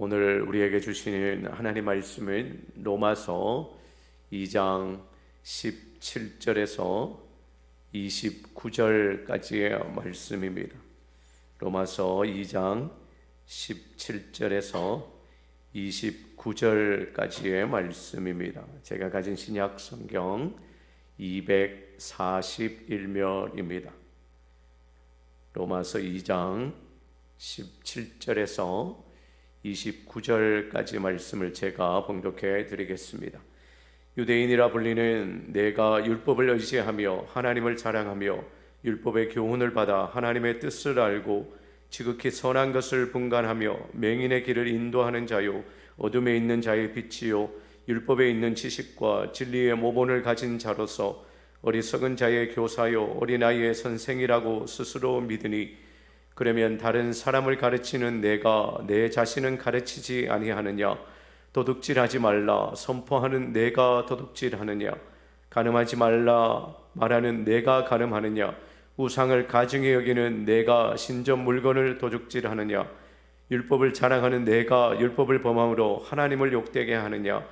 오늘 우리에게 주시는 하나님 말씀은 로마서 2장 17절에서 29절까지의 말씀입니다. 로마서 2장 17절에서 29절까지의 말씀입니다. 제가 가진 신약 성경 241면입니다. 로마서 2장 17절에서 29절까지 말씀을 제가 봉독해 드리겠습니다. 유대인이라 불리는 내가 율법을 의지하며 하나님을 자랑하며 율법의 교훈을 받아 하나님의 뜻을 알고 지극히 선한 것을 분간하며 맹인의 길을 인도하는 자요 어둠에 있는 자의 빛이요 율법에 있는 지식과 진리의 모본을 가진 자로서 어리석은 자의 교사요 어린아이의 선생이라고 스스로 믿으니 그러면 다른 사람을 가르치는 내가 내 자신은 가르치지 아니하느냐? 도둑질하지 말라. 선포하는 내가 도둑질하느냐? 가늠하지 말라. 말하는 내가 가늠하느냐? 우상을 가증히 여기는 내가 신전 물건을 도둑질하느냐? 율법을 자랑하는 내가 율법을 범함으로 하나님을 욕되게 하느냐?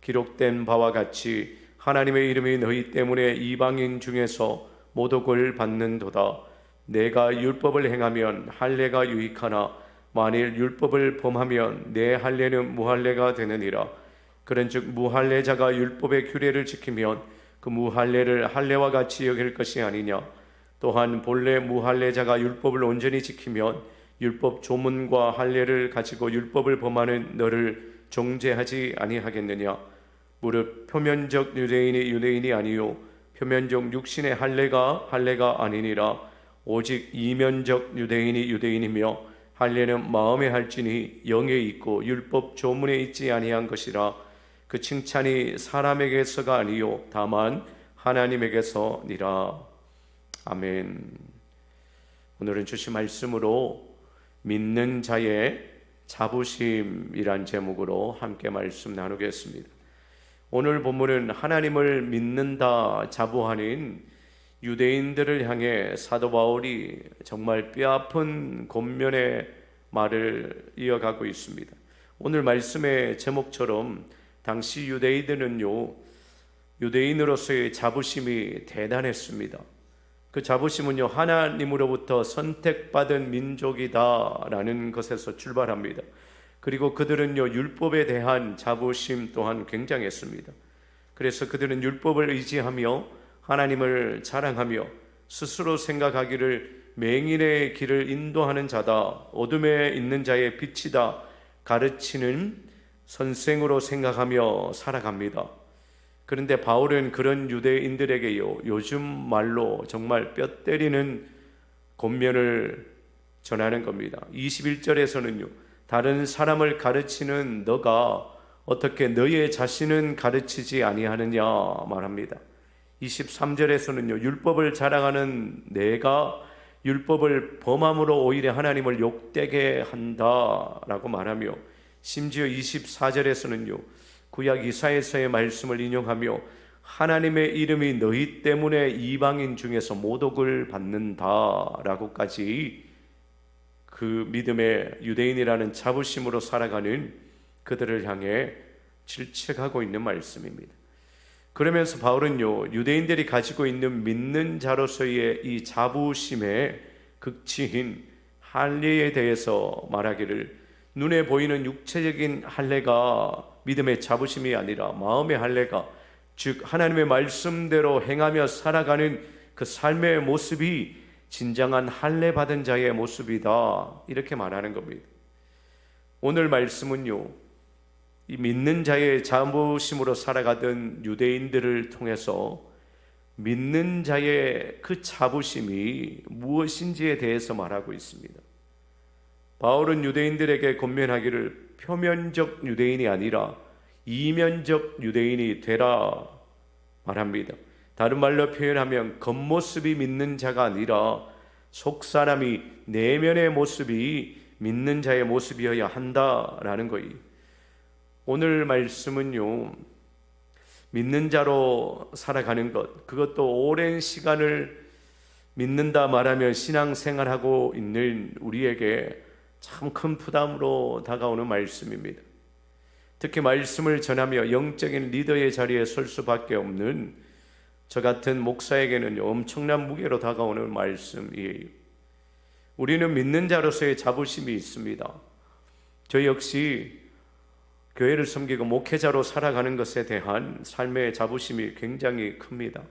기록된 바와 같이 하나님의 이름이 너희 때문에 이방인 중에서 모독을 받는도다 내가 율법을 행하면 할례가 유익하나 만일 율법을 범하면 내 할례는 무할례가 되느니라. 그런즉 무할례자가 율법의 규례를 지키면 그 무할례를 할례와 같이 여길 것이 아니냐. 또한 본래 무할례자가 율법을 온전히 지키면 율법 조문과 할례를 가지고 율법을 범하는 너를 정죄하지 아니하겠느냐. 무릇 표면적 유대인이 유대인이 아니요 표면적 육신의 할례가 할례가 아니니라 오직 이면적 유대인이 유대인이며 할례는 마음에 할지니 영에 있고 율법 조문에 있지 아니한 것이라 그 칭찬이 사람에게서가 아니요 다만 하나님에게서니라 아멘. 오늘은 주신 말씀으로 믿는 자의 자부심이란 제목으로 함께 말씀 나누겠습니다. 오늘 본문은 하나님을 믿는다 자부하는 유대인들을 향해 사도 바울이 정말 뼈아픈 곤면의 말을 이어가고 있습니다. 오늘 말씀의 제목처럼 당시 유대인들은요 유대인으로서의 자부심이 대단했습니다. 그 자부심은요 하나님으로부터 선택받은 민족이다라는 것에서 출발합니다. 그리고 그들은요 율법에 대한 자부심 또한 굉장했습니다. 그래서 그들은 율법을 의지하며 하나님을 자랑하며 스스로 생각하기를 맹인의 길을 인도하는 자다, 어둠에 있는 자의 빛이다 가르치는 선생으로 생각하며 살아갑니다. 그런데 바울은 그런 유대인들에게요, 요즘 말로 정말 뼈 때리는 권면을 전하는 겁니다. 21절에서는요, 다른 사람을 가르치는 너가 어떻게 너의 자신은 가르치지 아니하느냐 말합니다. 23절에서는요, 율법을 자랑하는 내가 율법을 범함으로 오히려 하나님을 욕되게 한다라고 말하며 심지어 24절에서는요, 구약 이사에서의 말씀을 인용하며 하나님의 이름이 너희 때문에 이방인 중에서 모독을 받는다라고까지 그 믿음의 유대인이라는 자부심으로 살아가는 그들을 향해 질책하고 있는 말씀입니다. 그러면서 바울은요, 유대인들이 가지고 있는 믿는 자로서의 이 자부심의 극치인 할례에 대해서 말하기를 눈에 보이는 육체적인 할례가 믿음의 자부심이 아니라 마음의 할례가 즉 하나님의 말씀대로 행하며 살아가는 그 삶의 모습이 진정한 할례 받은 자의 모습이다 이렇게 말하는 겁니다. 오늘 말씀은요. 이 믿는 자의 자부심으로 살아가던 유대인들을 통해서 믿는 자의 그 자부심이 무엇인지에 대해서 말하고 있습니다. 바울은 유대인들에게 권면하기를 표면적 유대인이 아니라 이면적 유대인이 되라 말합니다. 다른 말로 표현하면 겉모습이 믿는 자가 아니라 속 사람이 내면의 모습이 믿는 자의 모습이어야 한다라는 거예요. 오늘 말씀은요, 믿는 자로 살아가는 것, 그것도 오랜 시간을 믿는다 말하며 신앙생활하고 있는 우리에게 참 큰 부담으로 다가오는 말씀입니다. 특히 말씀을 전하며 영적인 리더의 자리에 설 수밖에 없는 저 같은 목사에게는 엄청난 무게로 다가오는 말씀이에요. 우리는 믿는 자로서의 자부심이 있습니다. 저 역시 교회를 섬기고 목회자로 살아가는 것에 대한 삶의 자부심이 굉장히 큽니다.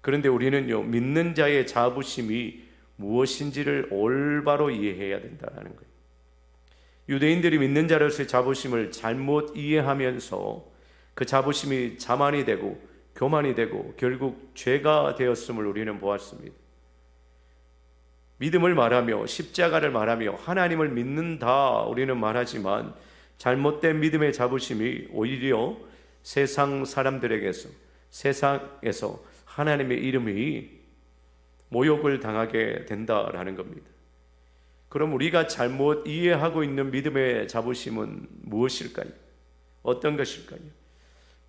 그런데 우리는요, 믿는 자의 자부심이 무엇인지를 올바로 이해해야 된다는 거예요. 유대인들이 믿는 자로서의 자부심을 잘못 이해하면서 그 자부심이 자만이 되고 교만이 되고 결국 죄가 되었음을 우리는 보았습니다. 믿음을 말하며 십자가를 말하며 하나님을 믿는다 우리는 말하지만 잘못된 믿음의 자부심이 오히려 세상 사람들에게서 세상에서 하나님의 이름이 모욕을 당하게 된다라는 겁니다. 그럼 우리가 잘못 이해하고 있는 믿음의 자부심은 무엇일까요? 어떤 것일까요?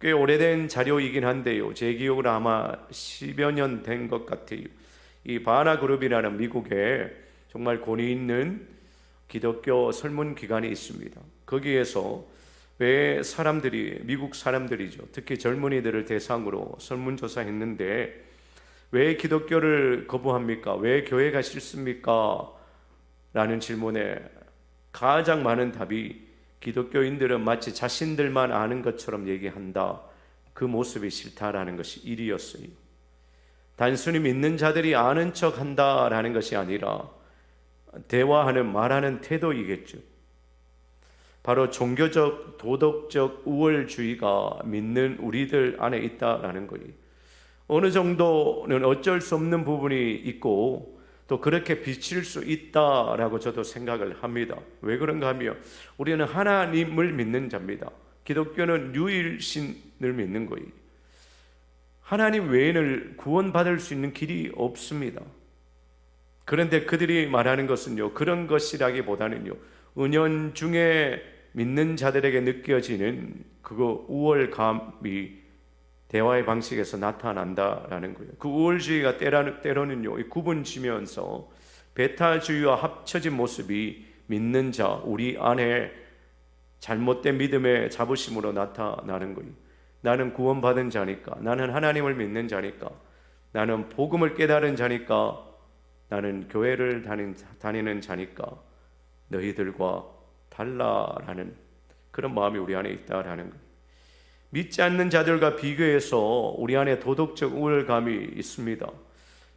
꽤 오래된 자료이긴 한데요. 제 기억으로 아마 10여 년 된 것 같아요. 이 바나 그룹이라는 미국에 정말 권위 있는 기독교 설문 기관이 있습니다. 거기에서 왜 사람들이 미국 사람들이죠. 특히 젊은이들을 대상으로 설문조사했는데 왜 기독교를 거부합니까? 왜 교회가 싫습니까? 라는 질문에 가장 많은 답이 기독교인들은 마치 자신들만 아는 것처럼 얘기한다. 그 모습이 싫다라는 것이 1위였어요. 단순히 믿는 자들이 아는 척 한다라는 것이 아니라 대화하는 말하는 태도이겠죠. 바로 종교적 도덕적 우월주의가 믿는 우리들 안에 있다라는 거예요. 어느 정도는 어쩔 수 없는 부분이 있고 또 그렇게 비칠 수 있다라고 저도 생각을 합니다. 왜 그런가 하면 우리는 하나님을 믿는 자입니다. 기독교는 유일신을 믿는 거예요. 하나님 외에는 구원받을 수 있는 길이 없습니다. 그런데 그들이 말하는 것은요, 그런 것이라기보다는요, 은연 중에 믿는 자들에게 느껴지는 그거 우월감이 대화의 방식에서 나타난다라는 거예요. 그 우월주의가 때로는요, 구분지면서 베타주의와 합쳐진 모습이 믿는 자, 우리 안에 잘못된 믿음의 자부심으로 나타나는 거예요. 나는 구원받은 자니까, 나는 하나님을 믿는 자니까, 나는 복음을 깨달은 자니까, 나는 교회를 다니는 자니까, 너희들과 달라라는 그런 마음이 우리 안에 있다라는 것. 믿지 않는 자들과 비교해서 우리 안에 도덕적 우월감이 있습니다.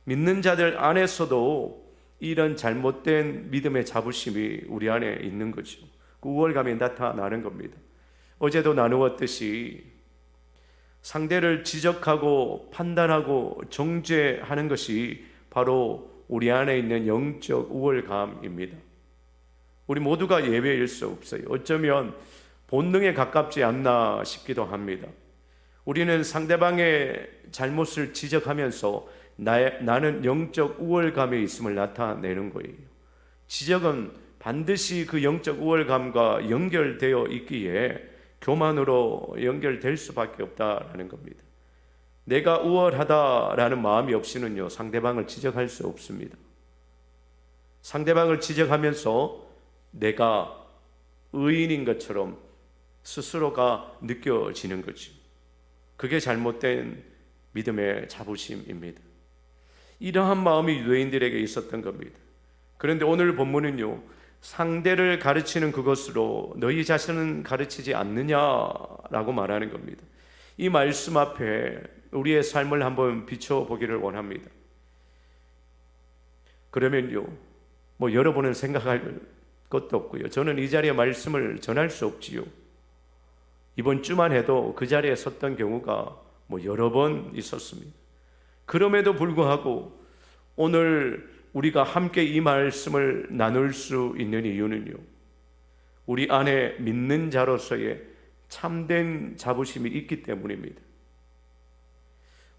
믿는 자들 안에서도 이런 잘못된 믿음의 자부심이 우리 안에 있는 거죠. 그 우월감이 나타나는 겁니다. 어제도 나누었듯이 상대를 지적하고 판단하고 정죄하는 것이 바로 우리 안에 있는 영적 우월감입니다. 우리 모두가 예외일 수 없어요. 어쩌면 본능에 가깝지 않나 싶기도 합니다. 우리는 상대방의 잘못을 지적하면서 나, 나는 영적 우월감에 있음을 나타내는 거예요. 지적은 반드시 그 영적 우월감과 연결되어 있기에 교만으로 연결될 수밖에 없다라는 겁니다. 내가 우월하다라는 마음이 없이는요 상대방을 지적할 수 없습니다. 상대방을 지적하면서 내가 의인인 것처럼 스스로가 느껴지는 거지. 그게 잘못된 믿음의 자부심입니다. 이러한 마음이 유대인들에게 있었던 겁니다. 그런데 오늘 본문은요, 상대를 가르치는 그것으로 너희 자신은 가르치지 않느냐라고 말하는 겁니다. 이 말씀 앞에 우리의 삶을 한번 비춰보기를 원합니다. 그러면요, 뭐 여러분은 생각할 것도 없고요. 저는 이 자리에 말씀을 전할 수 없지요. 이번 주만 해도 그 자리에 섰던 경우가 뭐 여러 번 있었습니다. 그럼에도 불구하고 오늘 우리가 함께 이 말씀을 나눌 수 있는 이유는요. 우리 안에 믿는 자로서의 참된 자부심이 있기 때문입니다.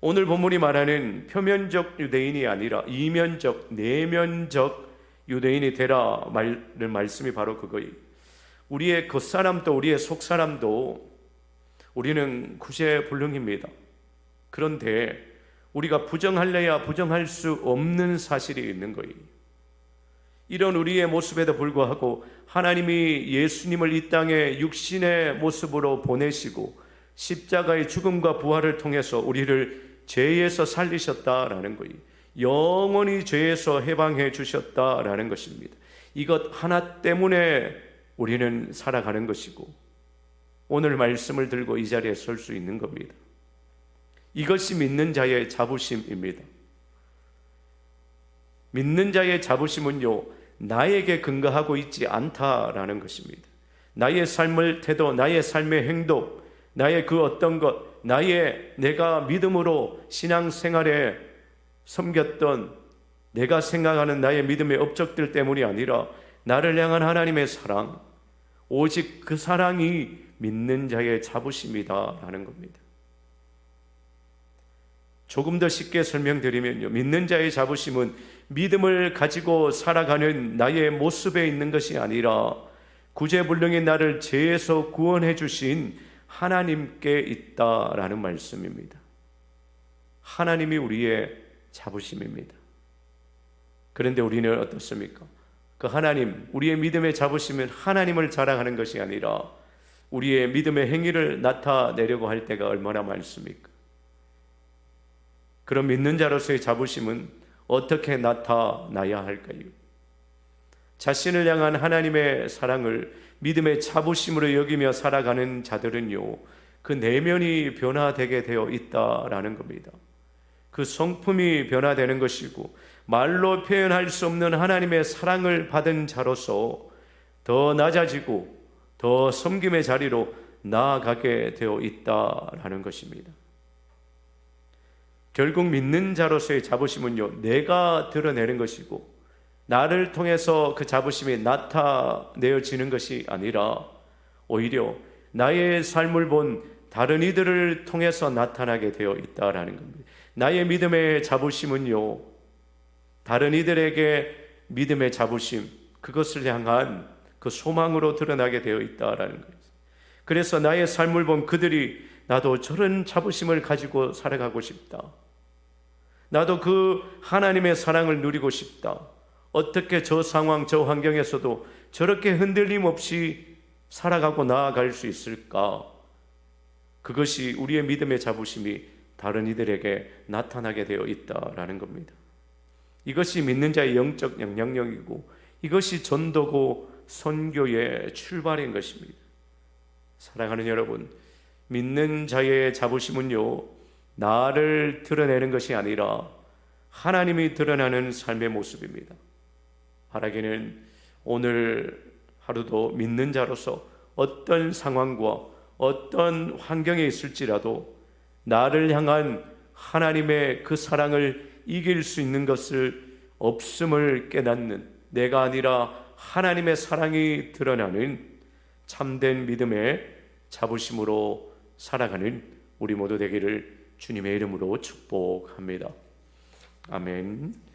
오늘 본문이 말하는 표면적 유대인이 아니라 이면적, 내면적 유대인이 되라 말을 말씀이 바로 그거예요. 우리의 겉사람도 우리의 속사람도 우리는 구제불능입니다. 그런데 우리가 부정할래야 부정할 수 없는 사실이 있는 거예요. 이런 우리의 모습에도 불구하고 하나님이 예수님을 이 땅에 육신의 모습으로 보내시고 십자가의 죽음과 부활을 통해서 우리를 죄에서 살리셨다라는 거예요. 영원히 죄에서 해방해 주셨다라는 것입니다. 이것 하나 때문에 우리는 살아가는 것이고 오늘 말씀을 들고 이 자리에 설 수 있는 겁니다. 이것이 믿는 자의 자부심입니다. 믿는 자의 자부심은요, 나에게 근거하고 있지 않다라는 것입니다. 나의 삶을 태도, 나의 삶의 행동, 나의 그 어떤 것, 나의 내가 믿음으로 신앙생활에 섬겼던 내가 생각하는 나의 믿음의 업적들 때문이 아니라 나를 향한 하나님의 사랑, 오직 그 사랑이 믿는 자의 자부심이다라는 겁니다. 조금 더 쉽게 설명드리면요. 믿는 자의 자부심은 믿음을 가지고 살아가는 나의 모습에 있는 것이 아니라 구제불능의 나를 죄에서 구원해 주신 하나님께 있다라는 말씀입니다. 하나님이 우리의 자부심입니다. 그런데 우리는 어떻습니까? 그 하나님, 우리의 믿음의 자부심은 하나님을 자랑하는 것이 아니라 우리의 믿음의 행위를 나타내려고 할 때가 얼마나 많습니까? 그런 믿는 자로서의 자부심은 어떻게 나타나야 할까요? 자신을 향한 하나님의 사랑을 믿음의 자부심으로 여기며 살아가는 자들은요, 그 내면이 변화되게 되어 있다라는 겁니다. 그 성품이 변화되는 것이고, 말로 표현할 수 없는 하나님의 사랑을 받은 자로서 더 낮아지고 더 섬김의 자리로 나아가게 되어 있다라는 것입니다. 결국 믿는 자로서의 자부심은요, 내가 드러내는 것이고, 나를 통해서 그 자부심이 나타내어지는 것이 아니라, 오히려 나의 삶을 본 다른 이들을 통해서 나타나게 되어 있다라는 겁니다. 나의 믿음의 자부심은요, 다른 이들에게 믿음의 자부심, 그것을 향한 그 소망으로 드러나게 되어 있다라는 거예요. 그래서 나의 삶을 본 그들이 나도 저런 자부심을 가지고 살아가고 싶다. 나도 그 하나님의 사랑을 누리고 싶다. 어떻게 저 상황, 저 환경에서도 저렇게 흔들림 없이 살아가고 나아갈 수 있을까? 그것이 우리의 믿음의 자부심이 다른 이들에게 나타나게 되어 있다라는 겁니다. 이것이 믿는 자의 영적 영향력이고 이것이 전도고 선교의 출발인 것입니다. 사랑하는 여러분, 믿는 자의 자부심은요, 나를 드러내는 것이 아니라 하나님이 드러나는 삶의 모습입니다. 바라기는 오늘 하루도 믿는 자로서 어떤 상황과 어떤 환경에 있을지라도 나를 향한 하나님의 그 사랑을 이길 수 있는 것을 없음을 깨닫는 내가 아니라 하나님의 사랑이 드러나는 참된 믿음의 자부심으로 살아가는 우리 모두 되기를 주님의 이름으로 축복합니다. 아멘.